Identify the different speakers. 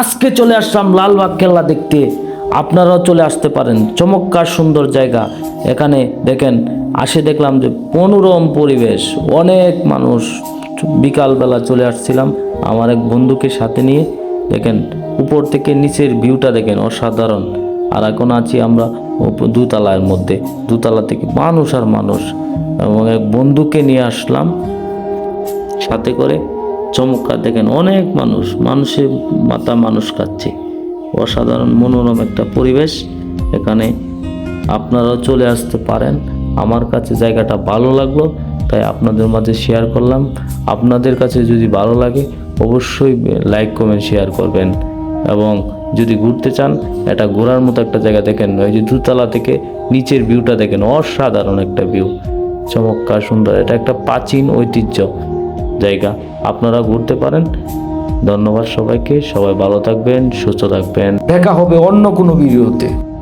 Speaker 1: আজকে চলে আসলাম লালবাগ কেল্লা দেখতে। আপনারাও চলে আসতে পারেন। চমৎকার সুন্দর জায়গা। এখানে দেখেন, আসে দেখলাম যে মনোরম পরিবেশ। অনেক মানুষ। বিকালবেলা চলে আসছিলাম আমার এক বন্ধুকে সাথে নিয়ে। দেখেন, উপর থেকে নিচের ভিউটা দেখেন অসাধারণ। আর এখন আছি আমরা দুতলার মধ্যে। দুতলা থেকে মানুষ আর মানুষ। এবং এক বন্ধুকে নিয়ে আসলাম। সাথে করে চমৎকার দেখেন, অনেক মানুষ মানুষের মাথা মানুষ খাচ্ছে। অসাধারণ মনোরম একটা পরিবেশ এখানে আপনারাও চলে আসতে পারেন। আমার কাছে জায়গাটা ভালো লাগল, তাই আপনাদের মাঝে শেয়ার করলাম। আপনাদের কাছে যদি ভালো লাগে, অবশ্যই লাইক কমেন্ট শেয়ার করবেন। এবং যদি ঘুরতে চান এটা ঘোরার মতো একটা জায়গা দেখেন, ওই যে দুতলা থেকে নিচের ভিউটা দেখেন, অসাধারণ একটা ভিউ চমৎকার, সুন্দর, এটা একটা প্রাচীন ঐতিহ্য। জায়গা আপনারা ঘুরতে পারেন। ধন্যবাদ সবাইকে। সবাই ভালো থাকবেন, সুস্থ থাকবেন। দেখা হবে অন্য কোনো ভিডিওতে।